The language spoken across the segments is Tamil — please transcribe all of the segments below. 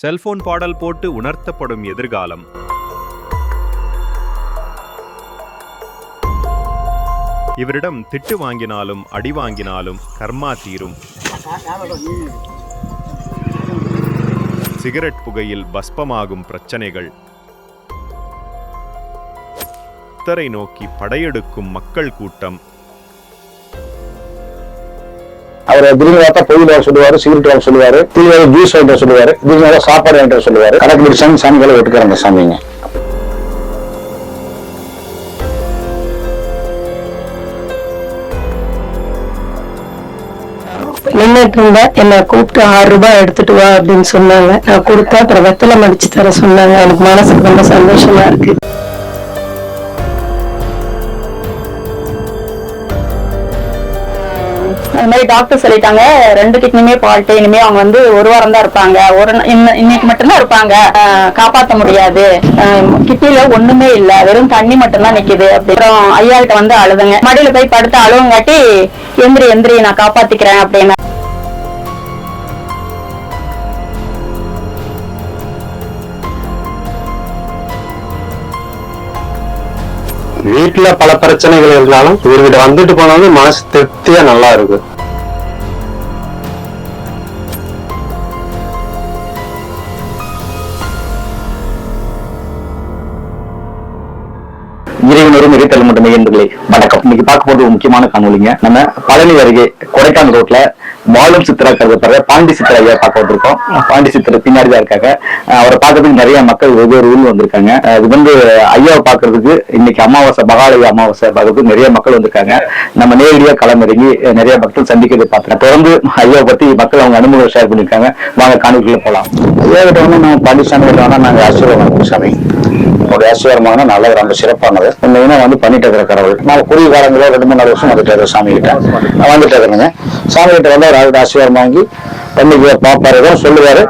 செல்போன் பாடல் போட்டு உணர்த்தப்படும் எதிர்காலம். இவரிடம் திட்டு வாங்கினாலும் அடி வாங்கினாலும் கர்மா தீரும். சிகரெட் புகையில் பஸ்பமாகும் பிரச்சனைகள். புத்தரை நோக்கி படையெடுக்கும் மக்கள் கூட்டம். அவர் திடீர்னு பார்த்தா பொயில் வாங்க சொல்லுவாரு சிகரெட் வாங்க சொல்லுவாரு திடீர்னு ஜூஸ் வாங்கிட்டு வர சொல்லுவாரு திடீர்னு சாப்பாடு வாங்கிட்டு வர சொல்லுவாரு. கணக்கு சாமி சாமிகளை வெட்டுக்கிறாங்க சாமிங்க. நின்றுட்டு இருந்த என்னை கூப்பிட்டு ஆறு ரூபாய் எடுத்துட்டு வா அப்படின்னு சொன்னாங்க. நான் கொடுத்தா அப்புறம் வெத்தலை மடிச்சு தர சொன்னாங்க. எனக்கு மனசுக்கு ரொம்ப சந்தோஷமா இருக்கு. மாதிரி டாக்டர் சொல்லிட்டாங்க ரெண்டு கிட்னியுமே ஃபால்ட் இனிமே அவங்க வந்து ஒரு வாரம் தான் இருப்பாங்க. ஒரு இன்னைக்கு மட்டும்தான் இருப்பாங்க. காப்பாற்ற முடியாது. கிட்னில ஒண்ணுமே இல்ல. வெறும் தண்ணி மட்டும்தான் நிக்குது. அப்புறம் ஐயா கிட்ட வந்து அழுதுங்க. மடியில போய் படுத்து அழுவங்காட்டி எந்திரி எந்திரி நான் காப்பாத்திக்கிறேன் அப்படின்னு. வீட்டுல பல பிரச்சனைகள் இருந்தாலும் இவர்கிட்ட வந்துட்டு போனாலும் மனசு திருப்தியா நல்லா இருக்கு. இறைவனரும் மட்டுமே மட்டும் வணக்கம். இன்னைக்கு பார்க்க போது முக்கியமான காணொலிங்க நம்ம பழனி அருகே கொடைக்கானல் ரோட்ல வாழும் சித்திரா கருதப்படுற பாண்டி சித்திர ஐயா பார்க்க வந்திருக்கோம். பாண்டி சித்திரை பின்னாடி தான் இருக்காங்க அவரை பார்க்கறதுக்கு நிறைய மக்கள் வெவ்வேறு ஊர்ல வந்திருக்காங்க. இது வந்து ஐயாவை பார்க்கறதுக்கு இன்னைக்கு அமாவாசை மகாலய அமாவாசை பார்க்கறதுக்கு நிறைய மக்கள் வந்திருக்காங்க. நம்ம நேரடியா களமிறங்கி நிறைய மக்கள் சந்திக்கிறதை பார்த்தேன். தொடர்ந்து ஐயாவை பத்தி மக்கள் அவங்க அனுபவம் ஷேர் பண்ணிருக்காங்க வாங்க காணொலிக்குள்ள போலாம். ஐயா கிட்ட வந்து நம்ம பாண்டிசாமி கிட்ட வேணா நாங்க ஆசீர்வாதம் சாமி. உங்களுடைய ஆசீர்வாதமான நல்லது ரொம்ப சிறப்பானது. உண்மையினா வந்து பண்ணிட்டு இருக்கிற கடவுள். நான் குறுகிய காலங்களோ ரெண்டு மூணு நாலு வருஷம் வந்துட்டு இருக்கிற சாமி கிட்ட. நான் வந்துட்டு இருக்கிறேங்க. சாமி கிட்ட வந்து ஒரு ஆளுடைய ஆசீர்வாதம் வாங்கி பண்ணிக்கு பாப்பாரு ஏதோ சொல்லுவாரு.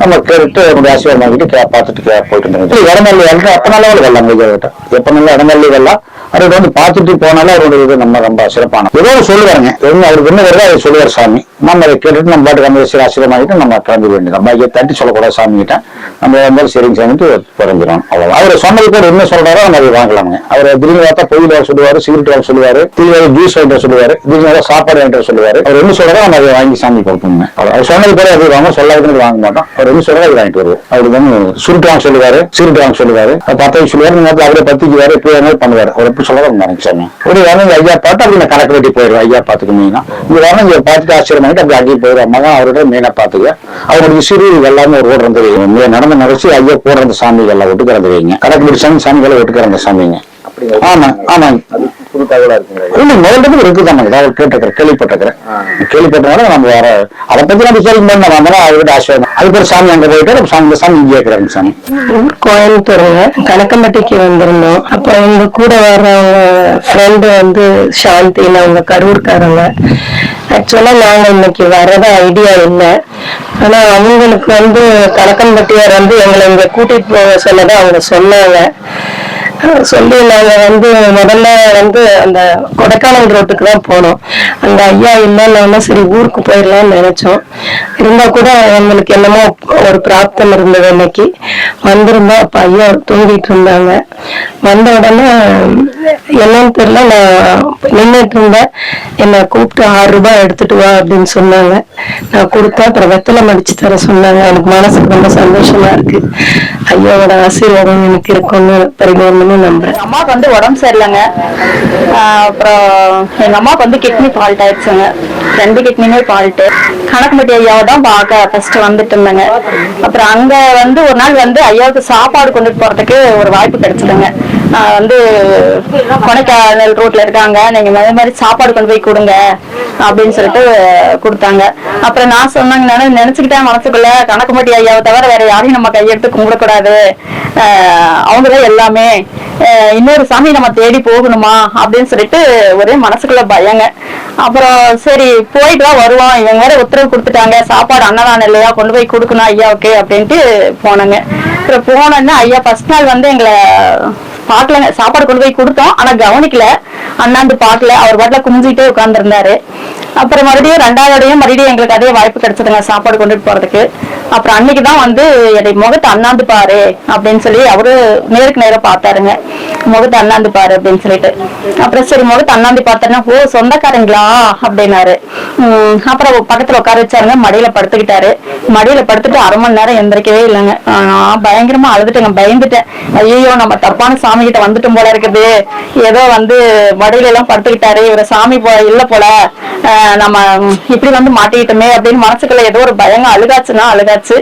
நம்ம கேட்டு அவருடைய ஆசீர்வாதம் வாங்கிட்டு கே பார்த்துட்டு கே போயிட்டு இருந்தோம். இடமல்லி வெள்ளம் எப்ப நாளும் வெள்ளம் ஐயா கிட்ட எப்ப இடமல்லி வெள்ளம் அவர்கிட்ட வந்து பார்த்துட்டு போனாலும் அவருடைய இது நம்ம ரொம்ப சிறப்பான ஏதோ சொல்லுவாருங்க. அவருக்கு என்ன வருதோ அதை சொல்லுவார் சாமி. நம்ம அதை கேட்டுட்டு நம்ம பாட்டுக்கு அந்த விஷயம் ஆசீர்வாதம் வாங்கிட்டு நம்ம கிளம்பி வேண்டியது நம்ம ஐயா தட்டி சொல்லக்கூடாது சாமி கிட்ட. நம்ம இருந்தாலும் சரிங்க சேர்ந்துட்டு குறைஞ்சிரும் அவ்வளவு அவர் சொன்னது கூட என்ன சொல்றாரோ நம்ம அதை வாங்கலாமுங்க. அவர் திரும்பி பார்த்தா பொயில் வாங்க சொல்லுவாரு சிகரெட் வாங்க சொல்லுவாரு திரும்பி ஜூஸ் வாங்கிட்டு வர திரும்பி திடீர்னு சாப்பாடு வாங்கிட்டு சொல்லுவார் சொல்லுவாரு. அவர் என்ன சொல்றாரோ நம்ம அதை வாங்கி சாமி கொடுப்போங்க அவர் அவர் சொன்னது கூட அது வாங்க சொல்லாதுன்னு வாங்க மாட்டோம். அவர் என்ன சொல்றாரோ வாங்கிட்டு வருவோம். அவருக்கு வந்து சுருட்டு வாங்க சொல்லுவாரு சிகரெட் வாங்க சொல்லுவாரு. அவர் சொல்லுவாரு நீங்க அவரே பத்திக்குவாரு எப்படி வேணாலும் பண்ணுவாரு. அவர் எப்படி சொல்றாரோ நினைச்சாங்க ஒரு வேணும் ஐயா பார்த்து அப்படி நான் கணக்கு வெட்டி போயிடுவேன் ஐயா பார்த்துக்கணும் இங்க வரணும் இங்க பார்த்துட்டு ஆச்சரியம் பண்ணிட்டு அப்படி அங்கேயும் போயிடுவோம் மகன் அவரோட மீனை பார்த்துக்க அவருடைய சிறு எல்லாமே ஒரு ஓடுறது இங்க நடந்து நினைச்சு ஐயா போடுற அந்த சாமிகள் எல்லாம் ஒட்டுக்கிறது வைங்க கணக்கு பிடிச்சாங்க சாமிகளை ஒட்டுக்கிற அந்த சாமிங்க கேள்விப்பட்டிருக்கிறேன் கேள்விப்பட்டனால நம்ம வேற அதை பத்தி நம்ம நம்ம நம்மளாம் அவர்கிட்ட ஆசீர்வாதம் அதுக்கு ஒரு சாமி அங்க போயிட்டு நம்ம சாமி சாமி இங்கே இருக்கிறாங்க சாமி. கோயம்புத்தூருங்க கணக்கம்பட்டிக்கு வந்திருந்தோம். அப்போ எங்க கூட வர்றவங்க ஃப்ரெண்டு வந்து சாந்தின்னு அவங்க கரூர்காரங்க. ஆக்சுவலா நாங்க இன்னைக்கு வர்றதா ஐடியா இல்லை. ஆனா அவங்களுக்கு வந்து கணக்கம்பட்டியார் வந்து எங்களை இங்க கூட்டிட்டு போக சொன்னதை அவங்க சொன்னாங்க. சொல்லி நாங்க வந்து முதல்ல வந்து அந்த கொடைக்கானல் ரோட்டுக்கு தான் போனோம். அந்த ஐயா இல்லைன்னா சரி ஊருக்கு போயிடலாம்னு நினைச்சோம். இருந்தா கூட நம்மளுக்கு என்னமோ ஒரு பிராப்தம் இருந்தது அன்னைக்கு. வந்திருந்தா அப்ப ஐயா தூங்கிட்டு இருந்தாங்க. வந்த உடனே என்னன்னு தெரியல நான் நின்றுட்டு இருந்தேன் என்னை கூப்பிட்டு ஆறு ரூபாய் எடுத்துட்டு வா அப்படின்னு சொன்னாங்க. நான் கொடுத்தா அப்புறம் வெத்தலை மடிச்சு தர சொன்னாங்க. எனக்கு மனசுக்கு ரொம்ப சந்தோஷமா இருக்கு. ஐயாவோட ஆசீர்வாதம் எனக்கு இருக்கும்னு பரிமாறணும்னு நம்புறேன். அம்மாவுக்கு வந்து உடம்பு சரியில்லைங்க. அப்புறம் எங்க அம்மாவுக்கு வந்து கிட்னி ஃபால்ட் ஆயிடுச்சுங்க. ரெண்டு கிட்னியுமே ஃபால்ட் கணக்குமட்டி ஐயாவை தான் பார்க்க ஃபர்ஸ்ட் வந்துட்டு இருந்தேங்க. அப்புறம் அங்க வந்து ஒரு நாள் வந்து ஐயாவுக்கு சாப்பாடு கொண்டுட்டு போறதுக்கு ஒரு வாய்ப்பு கிடைச்சதுங்க. நான் வந்து கொடைக்கானல் ரோட்ல இருக்காங்க. நீங்க அதே மாதிரி சாப்பாடு கொண்டு போய் கொடுங்க அப்படின்னு சொல்லிட்டு கொடுத்தாங்க. அப்புறம் நான் சொன்னாங்க நான் நினைச்சுக்கிட்டேன் மனசுக்குள்ள. கணக்குமட்டி ஐயாவை தவிர வேற யாரையும் நம்ம கையெடுத்து கும்பிடக்கூடாது. ஆஹ் அவங்கதான் எல்லாமே. இன்னொரு சாமி நம்ம தேடி போகணுமா? அப்படின்னு சொல்லிட்டு ஒரே மனசுக்குள்ள பயங்க. அப்புறம் சரி போயிட்டு தான் வருவோம் இவங்க வேற உத்தரவு கொடுத்துட்டாங்க. சாப்பாடு அன்னதானம் இல்லையா? கொண்டு போய் கொடுக்கணும் ஐயாவுக்கு அப்படின்ட்டு போனேங்க. அப்புறம் போனோன்னா ஐயா ஃபர்ஸ்ட் நாள் வந்து எங்களை பார்க்கலங்க சாப்பாடு கொண்டு போய் கொடுத்தோம். ஆனா கவனிக்கல. அண்ணாந்து பார்க்கல அவர் பாட்டுல குமிஞ்சிட்டே உட்கார்ந்துருந்தாரு. அப்புறம் மறுபடியும் ரெண்டாவதையும் மறுபடியும் எங்களுக்கு அதே வாய்ப்பு கிடைச்சதுங்க சாப்பாடு கொண்டுட்டு போறதுக்கு. அப்புறம் அன்னைக்கு தான் வந்து என்னை முகத்தை அண்ணாந்து பாரு அப்படின்னு சொல்லி அவரு நேருக்கு நேரம் பார்த்தாருங்க. முகத்தை அண்ணாந்து பாரு அப்படின்னு சொல்லிட்டு. அப்புறம் சரி முகத்தை அண்ணாந்து பார்த்தாருன்னா ஓ சொந்தக்காரங்களா? அப்படின்னாரு. அப்புறம் பக்கத்துல உட்கார வச்சாருங்க. மடியில படுத்துக்கிட்டாரு. மடியில படுத்துட்டு அரை மணி நேரம் எந்திரிக்கவே இல்லைங்க. நான் பயங்கரமா அழுதுட்டேங்க. பயந்துட்டேன். ஐயோ நம்ம தப்பான சாமி கிட்ட வந்துட்டும் போல இருக்குது. ஏதோ வந்து மடியில எல்லாம் படுத்துக்கிட்டாரு. இவர சாமி போ இல்ல போல. நம்ம இப்படி வந்து மாட்டிக்கிட்டோமே அப்படின்னு மனசுக்குள்ள ஏதோ ஒரு பயங்க அழுகாச்சுன்னா அழுகாச்சு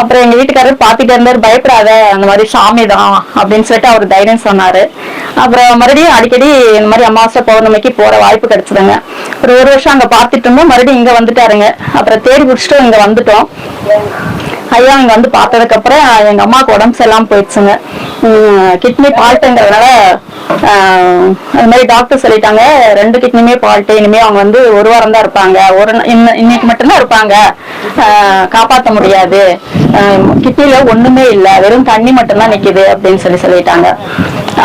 அப்புறம் எங்க வீட்டுக்காரர் பாத்துட்டு இருந்தாரு. பயப்படாத அந்த மாதிரி சாமி தான் அப்படின்னு சொல்லிட்டு அவர் தைரியம் சொன்னாரு. அப்புறம் மறுபடியும் அடிக்கடி இந்த மாதிரி அமாவாசை பௌர்ணமிக்கு போற வாய்ப்பு கிடைச்சதுங்க. ஒரு ஒரு வருஷம் அங்க பார்த்துட்டு இருந்தோம். மறுபடியும் இங்க வந்துட்டாருங்க. அப்புறம் தேடி பிடிச்சிட்டு இங்க வந்துட்டோம். ஐயா இங்க வந்து பார்த்ததுக்கு அப்புறம் எங்க அம்மாவுக்கு உடம்பு சரியில்லாம போயிடுச்சுங்க. கிட்னி பால்ட்டுங்கிறதுனால அது மாதிரி டாக்டர் சொல்லிட்டாங்க ரெண்டு கிட்னியுமே ஃபால்ட்டு இனிமே அவங்க வந்து ஒரு வாரம் தான் இருப்பாங்க. ஒரு இன்னைக்கு மட்டும்தான் இருப்பாங்க. காப்பாற்ற முடியாது. கிட்னியில ஒண்ணுமே இல்லை. வெறும் தண்ணி மட்டும்தான் நிக்குது அப்படின்னு சொல்லி சொல்லிட்டாங்க.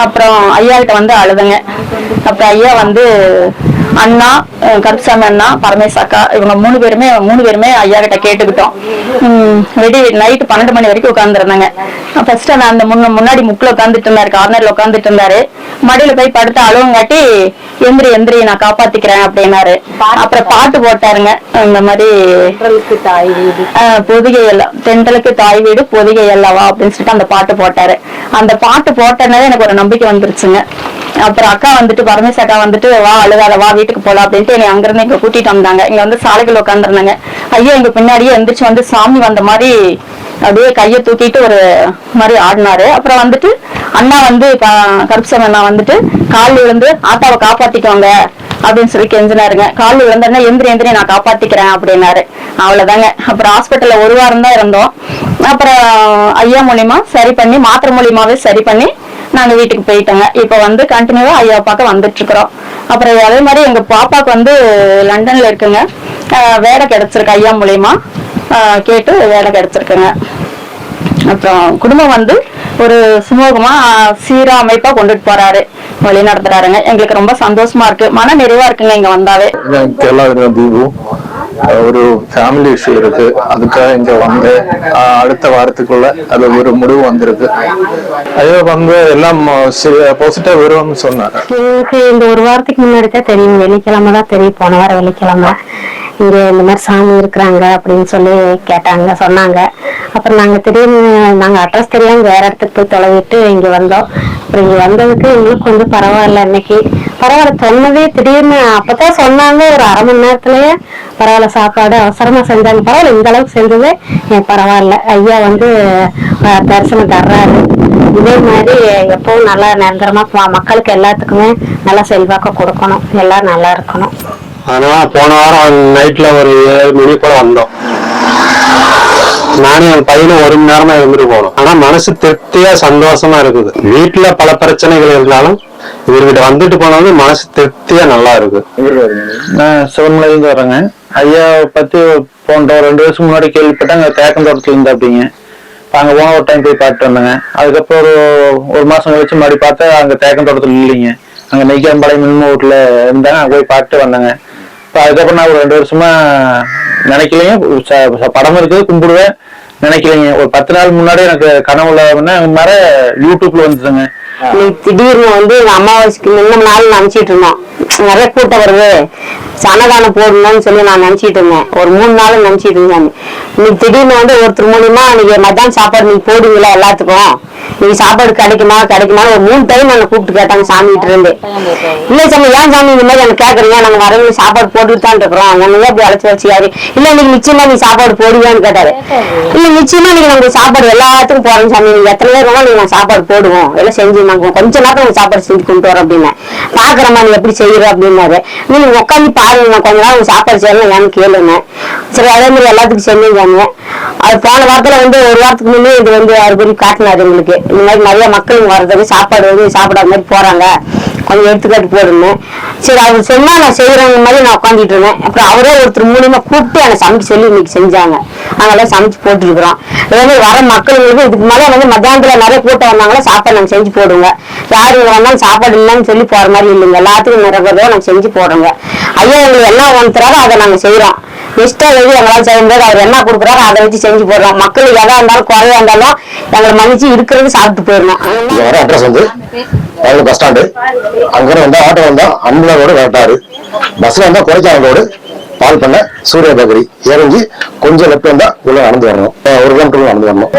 அப்புறம் ஐயா கிட்ட வந்து அழுதுங்க. அப்புறம் ஐயா வந்து அண்ணா கருப்புசாமி அண்ணா பரமேஷ் அக்கா இவங்க மூணு பேருமே மூணு பேருமே ஐயா கிட்ட கேட்டுக்கிட்டோம். ரெடி நைட்டு பன்னெண்டு மணி வரைக்கும் உட்காந்துருந்தாங்க ஃபர்ஸ்ட் நான் அந்த முன்ன முன்னாடி முக்கில் உட்காந்துட்டு இருந்தாரு கார்னர்ல உட்காந்துட்டு இருந்தாரு. மடியில போய் படுத்து அழுவங்காட்டி எந்திரி எந்திரி நான் காப்பாத்திக்கிறேன் அப்படின்னாரு. அப்புறம் பாட்டு போட்டாருங்க. இந்த மாதிரி ஆஹ் பொதிகை எல்லாம் தென்றலுக்கு தாய் வீடு பொதிகை அல்லவா அப்படின்னு சொல்லிட்டு அந்த பாட்டு போட்டாரு. அந்த பாட்டு போட்டனால எனக்கு ஒரு நம்பிக்கை வந்துருச்சுங்க. அப்புறம் அக்கா வந்துட்டு பரமேஷ் அக்கா வந்துட்டு வா அழுகாத வா வீட்டுக்கு போலாம் அப்படின்ட்டு என்னை அங்கிருந்து இங்க கூட்டிட்டு வந்தாங்க. இங்க வந்து சாலைகள் உட்காந்துருந்தாங்க ஐயா எங்க பின்னாடியே எந்திரிச்சு வந்து சாமி வந்த மாதிரி அப்படியே கையை தூக்கிட்டு ஒரு மாதிரி ஆடினாரு. அப்புறம் வந்துட்டு அண்ணா வந்து க- கருப்புசாமி அண்ணா வந்துட்டு காலில் விழுந்து ஆத்தாவை காப்பாத்திக்கோங்க அப்படின்னு சொல்லி கெஞ்சினாருங்க. காலில் விழுந்தோடனே எந்திரி எந்திரி நான் காப்பாத்திக்கிறேன் அப்படின்னாரு. அவ்வளவுதாங்க. அப்புறம் ஹாஸ்பிட்டல்ல ஒரு வாரம் தான் இருந்தோம். அப்புறம் ஐயா மூலியமா சரி பண்ணி மாத்திரை மூலியமாவே சரி பண்ணி நாங்க வீட்டுக்கு போயிட்டோங்க. இப்ப வந்து கண்டினியூவா ஐயா பார்க்க வந்துட்டு இருக்கிறோம். அப்புறம் அதே மாதிரி எங்க பாப்பாக்கு வந்து லண்டன்ல இருக்குங்க. வேலை கிடைச்சிருக்கு ஐயா மூலியமா. கேட்டு வேலை கிடைச்சிருக்குங்க. அப்புறம் குடும்பம் வந்து ஒரு சுமூகமா சீரா அமைப்பா கொண்டுட்டு போறாரு. வழி நடத்துறாருங்க எங்களுக்கு ரொம்ப சந்தோஷமா இருக்கு. மன நிறைவா இருக்குங்க இங்க வந்தாவே. ஒரு ஃபேமிலி இஷ்யூ இருக்கு. அதுக்காக இங்க வந்து அடுத்த வாரத்துக்குள்ள அது ஒரு முடிவு வந்திருக்கு. அதே வந்து எல்லாம் பாசிட்டிவா வரும்னு சொன்னாரு. எனக்கு இந்த ஒரு வாரத்துக்கு முன்னாடி தான் தெரியும். வெள்ளிக்கிழமை தான் தெரியும். போன வாரம் வெள்ளிக்கிழமை. இங்க இந்த மாதிரி சாமி இருக்கிறாங்க அப்படின்னு சொல்லி கேட்டாங்க சொன்னாங்க. அப்புறம் நாங்க திடீர்னு நாங்க அட்ரஸ் தெரியாம வேற இடத்துக்கு போய் தொலைவிட்டு இங்க வந்தோம். அப்புறம் இங்க வந்ததுக்கு எங்களுக்கு கொஞ்சம் பரவாயில்ல இன்னைக்கு பரவாயில்ல சொன்னதே திடீர்னு அப்பதான் சொன்னாங்க ஒரு அரை மணி நேரத்துலயே பரவாயில்ல சாப்பாடு அவசரமா செஞ்சாங்க. பரவாயில்ல இந்த அளவுக்கு செஞ்சதே. பரவாயில்ல. ஐயா வந்து தரிசனம் தர்றாரு. இதே மாதிரி எப்பவும் நல்லா நிரந்தரமா மக்களுக்கு எல்லாத்துக்குமே நல்லா செல்வாக்க கொடுக்கணும். எல்லாம் நல்லா இருக்கணும். ஆனா போன வாரம் நைட்ல ஒரு ஏழு மணி போல வந்தோம். நானும் என் பையனும் ஒரு மணி நேரமா இருந்துட்டு போனோம் ஆனா மனசு திருப்தியா சந்தோஷமா இருக்குது. வீட்டுல பல பிரச்சனைகள் இருந்தாலும் இவர்கிட்ட வந்துட்டு போனாலும் மனசு திருப்தியா நல்லா இருக்கு. நான் சிவன்மலையில இருந்து வரேங்க ஐயா பத்தி போன்ற ரெண்டு வருஷம் முன்னாடி கேள்விப்பட்டேன். அங்க தேக்கம் தோட்டத்துல இருந்தா அப்படிங்க அங்க போன ஒரு டைம் போய் பார்த்துட்டு வந்தேங்க. அதுக்கப்புறம் ஒரு ஒரு மாசம் கழிச்சு மறுபடி பார்த்தா அங்க தேக்கம் தோட்டத்துல இல்லைங்க. அங்க நெய்க்காம்பாளையம் மின்ம வீட்டுல இருந்தாங்க. அங்க போய் பார்த்துட்டு வந்தேங்க. அதுக்கப்புறம் நான் ஒரு ரெண்டு வருஷமா நினைக்கலைங்க. ச- படம் இருக்குது கும்பிடுவேன். நினைக்கலைங்க. ஒரு பத்து நாள் முன்னாடி எனக்கு கனவுல மர யூடியூப்ல வந்துச்சுங்க. திடீர்னு வந்து இந்த அமாவாசைக்கு முன்ன நாள் நினைச்சிட்டு இருந்தோம். நிறைய கூட்டம் வருது. சனதானம் போடணும்னு சொல்லி நான் நினைச்சிட்டு இருந்தேன். ஒரு மூணு நாள் நினைச்சிட்டு இருந்தேன். இன்னைக்கு திடீர்னு வந்து ஒருத்தர் மூலியமா நீங்க மத்தியானம் சாப்பாடு நீங்க போடுவீங்களா எல்லாத்துக்கும்? நீங்க சாப்பாடு கிடைக்குமா கிடைக்குமா ஒரு மூணு டைம் நாங்க கூப்பிட்டு கேட்டாங்க சாமி கிட்ட இருந்து. இல்ல சாமி ஏன் சாமி இந்த மாதிரி எனக்கு கேக்குறீங்க நாங்க வரவங்க சாப்பாடு போட்டுட்டு தான் இருக்கிறோம். ஒண்ணுங்க அப்படி அழைச்சி வச்சியாரு இல்ல இன்னைக்கு நிச்சயமா நீ சாப்பாடு போடுவியான்னு கேட்டாரு. இல்ல நிச்சயமா நீங்க நாங்க சாப்பாடு எல்லாத்துக்கும் போறோம் சாமி. நீங்க எத்தனை பேர் வேணாலும் நீங்க சாப்பாடு போடுவோம். எல்லாம் செஞ்சு நாங்க கொஞ்ச நேரத்துல உங்களுக்கு சாப்பாடு செஞ்சு கொண்டு வரோம் அப்படின்னு. பாக்குறமா நீ எப்படி செய்யற அப்படின்னாரு. நீங்க உட்காந்து பாருங்க கொஞ்ச நேரம் சாப்பாடு செய்யணும் ஏன்னு கேளுங்க சரி அதே மாதிரி எல்லாத்துக்கும் செஞ்சு அது போன வாரத்துல வந்து ஒரு வாரத்துக்கு முன்னே இது வந்து அவர் போய் காட்டினாரு எங்களுக்கு. இந்த மாதிரி நிறைய மக்கள் வர்றதுக்கு சாப்பாடு வந்து சாப்பிடாத மாதிரி போறாங்க. கொஞ்சம் எடுத்துக்காட்டு போடணும். சரி அவர் சொன்னா நான் செய்யறவங்க மாதிரி நான் உட்காந்துட்டு இருந்தேன். அப்புறம் அவரே ஒருத்தர் மூலியமா கூப்பிட்டு எனக்கு சமைச்சு சொல்லி இன்னைக்கு செஞ்சாங்க. அதெல்லாம் சமைச்சு போட்டுருக்குறோம். அதே மாதிரி வர மக்களுக்கு இதுக்கு மேலே வந்து மத்தியானத்துல நிறைய கூட்டம் வந்தாங்களா சாப்பாடு நாங்கள் செஞ்சு போடுவோங்க. யார் வந்தாலும் சாப்பாடு இல்லைன்னு சொல்லி போற மாதிரி இல்லைங்க. எல்லாத்துக்கும் நிறைய நாங்கள் செஞ்சு போடுறோங்க. ஐயா எங்களுக்கு என்ன ஒன்றுறாரோ அதை நாங்கள் செய்யறோம் இஷ்டம் எது எங்களால் செய்ய முடியாது. அவர் என்ன கொடுக்குறாரு அதை வச்சு செஞ்சு போடுறோம் மக்கள் எதா இருந்தாலும் குறையா இருந்தாலும் எங்களை மன்னிச்சு இருக்கிறது சாப்பிட்டு போயிடணும். இங்க வர அட்ரஸ் வந்து பழைய பஸ் ஸ்டாண்டு அங்கே வந்தால் ஆட்டோ வந்தால் அம்புலா ரோடு கரெக்டாரு பஸ்ஸில் வந்தால் கொடைக்கானல் ரோடு பால் பண்ண சூரிய பேக்கரி இறங்கி கொஞ்சம் லெஃப்ட் வந்தால் உள்ள நடந்து வரணும். ஒரு கிலோமீட்டர் நடந்து வரணும்.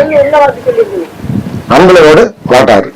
அம்புல ரோடு கரெக்டாரு